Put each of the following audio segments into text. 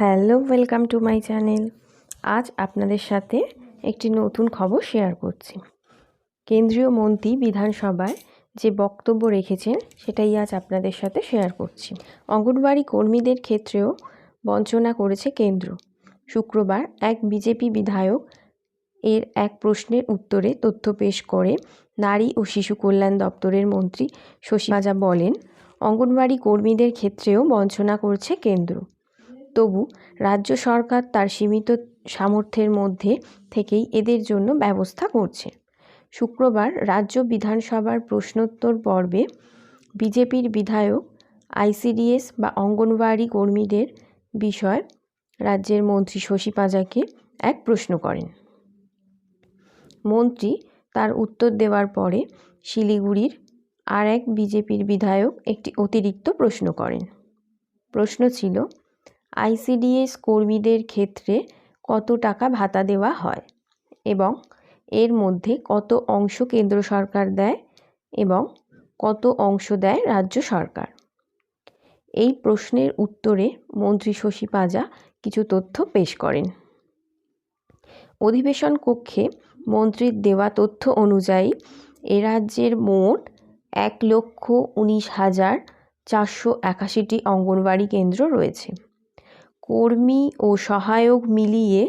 Hello, welcome to my channel. আজ আপনাদের সাথে একটি নতুন খবর শেয়ার করছি। কেন্দ্রীয় মন্ত্রী বিধানসভায় যে বক্তব্য রেখেছেন, সেটাই আজ আপনাদের সাথে শেয়ার করছি। অঙ্গনবাড়ি কর্মীদের ক্ষেত্রেও বঞ্চনা করেছে কেন্দ্র। শুক্রবার এক বিজেপি বিধায়ক এর এক প্রশ্নের উত্তরে তথ্য পেশ করে নারী ও শিশু কল্যাণ দপ্তরের মন্ত্রী শশী মাজা বলেন অঙ্গনবাড়ি কর্মীদের ক্ষেত্রেও বঞ্চনা করছে কেন্দ্র। তবু রাজ্য সরকার তার সীমিত সামর্থ্যের মধ্যে থেকেই এদের জন্য ব্যবস্থা করছে। শুক্রবার রাজ্য বিধানসভার প্রশ্নোত্তর পর্বে বিজেপির বিধায়ক, আইসিডিএস বা অঙ্গনওয়াড়ি কর্মীদের বিষয় রাজ্যের মন্ত্রী শশী পাজাকে এক প্রশ্ন করেন। মন্ত্রী তার উত্তর দেওয়ার পরে শিলিগুড়ির আর এক বিজেপির বিধায়ক একটি অতিরিক্ত প্রশ্ন করেন। প্রশ্ন ছিল আইসিডিএস কর্মীদের ক্ষেত্রে কত টাকা ভাতা দেওয়া হয় এবং এর মধ্যে কত অংশ কেন্দ্র সরকার দেয় এবং কত অংশ দেয় রাজ্য সরকার? এই প্রশ্নের উত্তরে মন্ত্রী শশী পাজা কিছু তথ্য পেশ করেন। অধিবেশন কক্ষে মন্ত্রীর দেওয়া তথ্য অনুযায়ী এ রাজ্যের মোট এক লক্ষ উনিশ হাজার চারশো একাশিটি অঙ্গনওয়াড়ি কেন্দ্র রয়েছে। কর্মী ও সহায়ক মিলিয়ে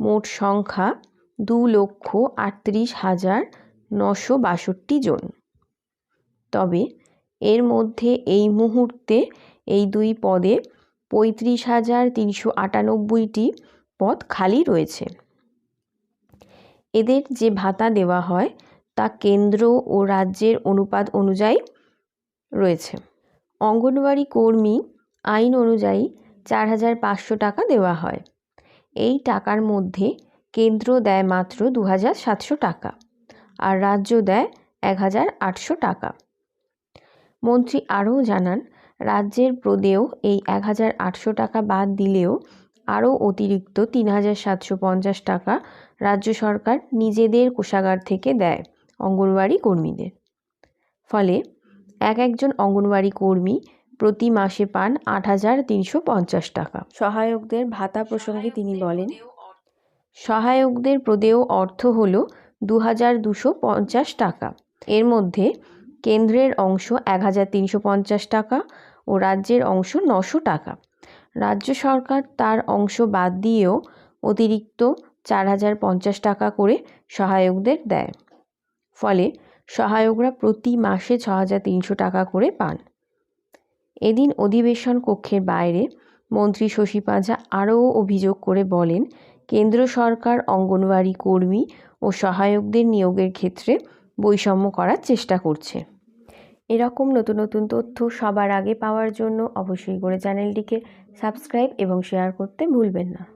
মোট সংখ্যা দু লক্ষ আটত্রিশ হাজার নশো বাষট্টি জন। তবে এর মধ্যে এই মুহূর্তে এই দুই পদে পঁয়ত্রিশ হাজার তিনশো আটানব্বইটি পদ খালি রয়েছে। এদের যে ভাতা দেওয়া হয় তা কেন্দ্র ও রাজ্যের অনুপাত অনুযায়ী রয়েছে। অঙ্গনওয়াড়ি কর্মী আইন অনুযায়ী চার হাজার পাঁচশো টাকা দেওয়া হয়। এই টাকার মধ্যে কেন্দ্র দেয় মাত্র দু হাজার সাতশো টাকা আর রাজ্য দেয় এক হাজার আটশো টাকা। মন্ত্রী আরও জানান, রাজ্যের প্রদেয় এই এক হাজার আটশো টাকা বাদ দিলেও আরও অতিরিক্ত তিন হাজার সাতশো পঞ্চাশ টাকা রাজ্য সরকার নিজেদের কোষাগার থেকে দেয় অঙ্গনওয়াড়ি কর্মীদের। ফলে এক একজন অঙ্গনওয়াড়ি কর্মী প্রতি মাসে পান আট হাজার তিনশো পঞ্চাশ টাকা। সহায়কদের ভাতা প্রসঙ্গে তিনি বলেন সহায়কদের প্রদেয় অর্থ হল দু হাজার দুশো পঞ্চাশ টাকা। এর মধ্যে কেন্দ্রের অংশ এক হাজার তিনশো পঞ্চাশ টাকা ও রাজ্যের অংশ নশো টাকা। রাজ্য সরকার তার অংশ বাদ দিয়েও অতিরিক্ত চার হাজার পঞ্চাশ টাকা করে সহায়কদের দেয়। ফলে সহায়করা প্রতি মাসে ছ হাজার তিনশো টাকা করে পান। এদিন অধিবেশন কক্ষের বাইরে মন্ত্রী শশী পাঁজা আরও অভিযোগ করে বলেন, কেন্দ্র সরকার, অঙ্গনওয়াড়ি কর্মী ও সহায়কদের নিয়োগের ক্ষেত্রে বৈষম্য করার চেষ্টা করছে। এরকম নতুন নতুন তথ্য সবার আগে পাওয়ার জন্য অবশ্যই করে চ্যানেলটিকে সাবস্ক্রাইব এবং শেয়ার করতে ভুলবেন না।